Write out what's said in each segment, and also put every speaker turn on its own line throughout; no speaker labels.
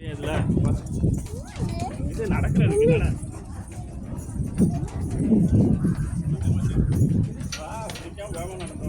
இதுல இது நடக்கிற இருக்குல்ல வா, பிடிக்காம வேகமா நடந்து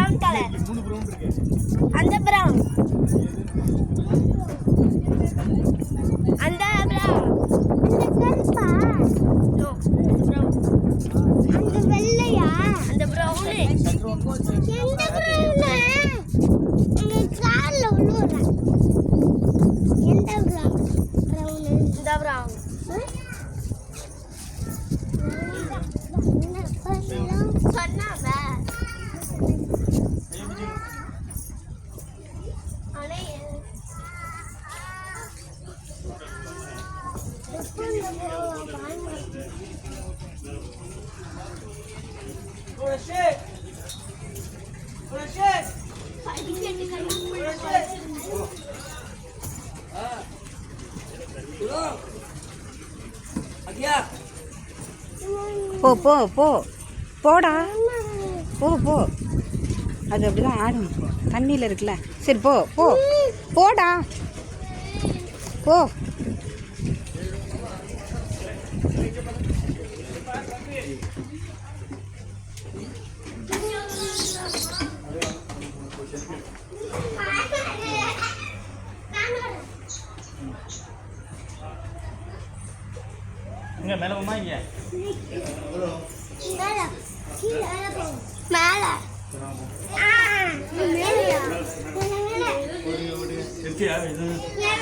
பிரவுன் கலர் அந்த பிரவுன் அந்த பிரவுன் அந்த கருப்பா நோ பிரவுன் அந்த வெள்ளையா அந்த பிரவுன் எந்த பிரவுன்
போ போ போ. போடா. போ போ. அது அப்படிதான் ஆடும். தண்ணியில் இருக்குல்ல. சரி போ போ. போடா. போ.
இங்க மேல போமா இங்க
மேல கீழே போ மேல ஆ மேலயா மேல
இருக்கியா இது
மேல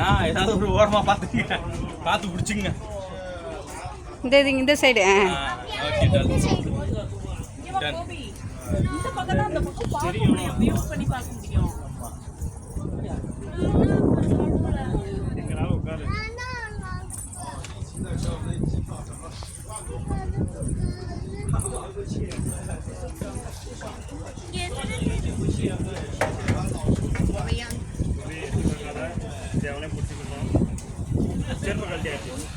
ஆ ஏதாவது ஒரு ஓரமா பாத்துக்கங்க பார்த்து பிடிச்சிங்க
இந்த இது இந்த சைடு ஆ.
Se é um lembro de que
não. Se
é.